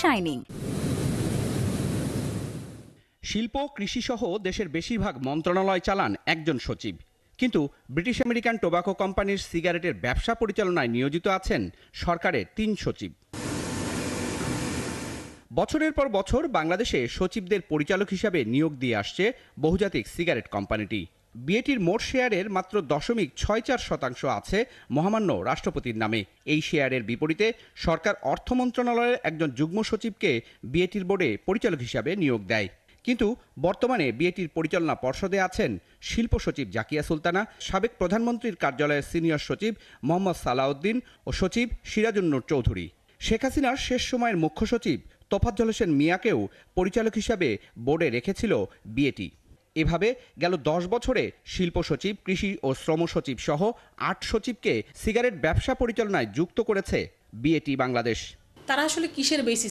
Shining শিল্প, কৃষিসহ দেশের বেশিরভাগ মন্ত্রণালয় চালান একজন সচিব। কিন্তু ব্রিটিশ আমেরিকান টোবাকো কোম্পানির সিগারেটের ব্যবসা পরিচালনায় নিয়োজিত আছেন সরকারের তিন সচিব। বছরের পর বছর বাংলাদেশে সচিবদের পরিচালক হিসাবে নিয়োগ দিয়ে আসছে বহুজাতিক সিগারেট কোম্পানিটি। বিএটির মোট শেয়ারের মাত্র দশমিক ছয় চার শতাংশ আছে মহামান্য রাষ্ট্রপতির নামে। এই শেয়ারের বিপরীতে সরকার অর্থ মন্ত্রণালয়ের একজন যুগ্ম সচিবকে বিএটির বোর্ডে পরিচালক হিসাবে নিয়োগ দেয়। কিন্তু বর্তমানে বিএটির পরিচালনা পর্ষদে আছেন শিল্প সচিব জাকিয়া সুলতানা, সাবেক প্রধানমন্ত্রীর কার্যালয়ের সিনিয়র সচিব মোহাম্মদ সালাউদ্দিন ও সচিব সিরাজুন্নুর চৌধুরী। শেখ হাসিনার শেষ সময়ের মুখ্য সচিব তোফাজ্জল হোসেন মিয়াকেও পরিচালক হিসাবে বোর্ডে রেখেছিল বিএটি এভাবে গেল দশ বছরে শিল্প সচিব, কৃষি ও শ্রম সচিব সহ আট সচিবকে সিগারেট ব্যবসা পরিচালনায় যুক্ত করেছে বিএটি বাংলাদেশ। তারা আসলে কিসের বেসিস